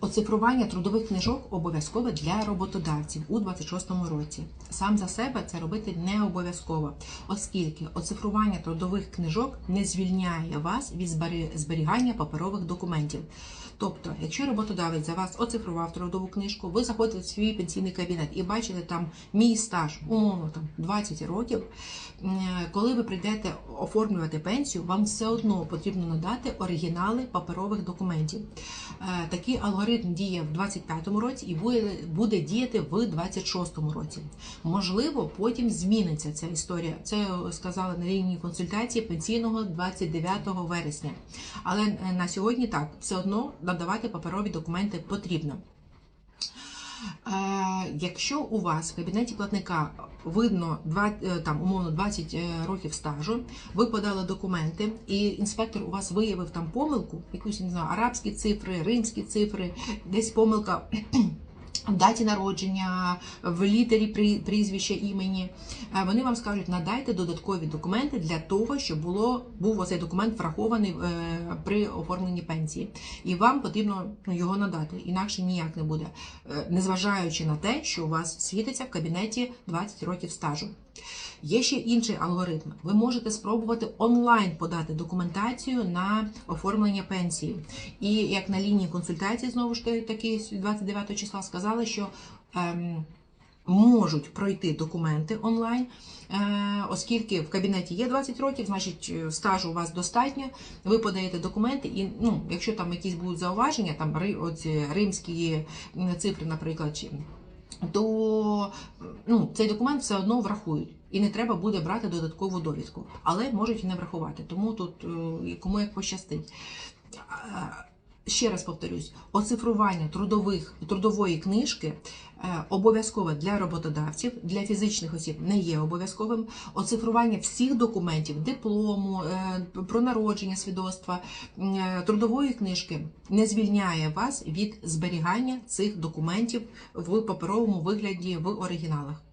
Оцифрування трудових книжок обов'язкове для роботодавців у 26-му році. Сам за себе це робити не обов'язково, оскільки оцифрування трудових книжок не звільняє вас від зберігання паперових документів. Тобто, якщо роботодавець за вас оцифрував трудову книжку, ви заходите в свій пенсійний кабінет і бачите там мій стаж, умовно там 20 років. Коли ви прийдете оформлювати пенсію, вам все одно потрібно надати оригінали паперових документів. Е, Такий алгоритм діє в 25-му році і буде, діяти в 26-му році. Можливо, потім зміниться ця історія. Це сказали на лінії консультації пенсійного 29 вересня. Але е, на сьогодні так, все одно надавати паперові документи потрібно. Якщо у вас в кабінеті платника видно два, е, там умовно 20 е, років стажу, ви подали документи, і інспектор у вас виявив там помилку, якусь не знаю, арабські цифри, римські цифри, десь помилка. Даті народження, в літері прізвища імені, Е, вони вам скажуть, надайте додаткові документи для того, щоб було був оцей документ врахований е, при оформленні пенсії, і вам потрібно ну, його надати, інакше ніяк не буде, Е, незважаючи на те, що у вас світиться в кабінеті 20 років стажу. Є ще інший алгоритм. Ви можете спробувати онлайн подати документацію на оформлення пенсії. І як на лінії консультації, знову ж таки, 29 числа сказали, що ем, можуть пройти документи онлайн, е, оскільки в кабінеті є 20 років, значить е, стажу у вас достатньо. Ви подаєте документи, і ну, якщо там якісь будуть зауваження, там оці римські цифри, наприклад, чи то ну, цей документ все одно врахують. І не треба буде брати додаткову довідку, але можуть і не врахувати. Тому тут е, кому як пощастить. Ще раз повторюсь, оцифрування трудових трудової книжки е, обов'язкове для роботодавців, для фізичних осіб не є обов'язковим. Оцифрування всіх документів, диплому, е, про народження свідоцтва, е, трудової книжки не звільняє вас від зберігання цих документів в паперовому вигляді в оригіналах.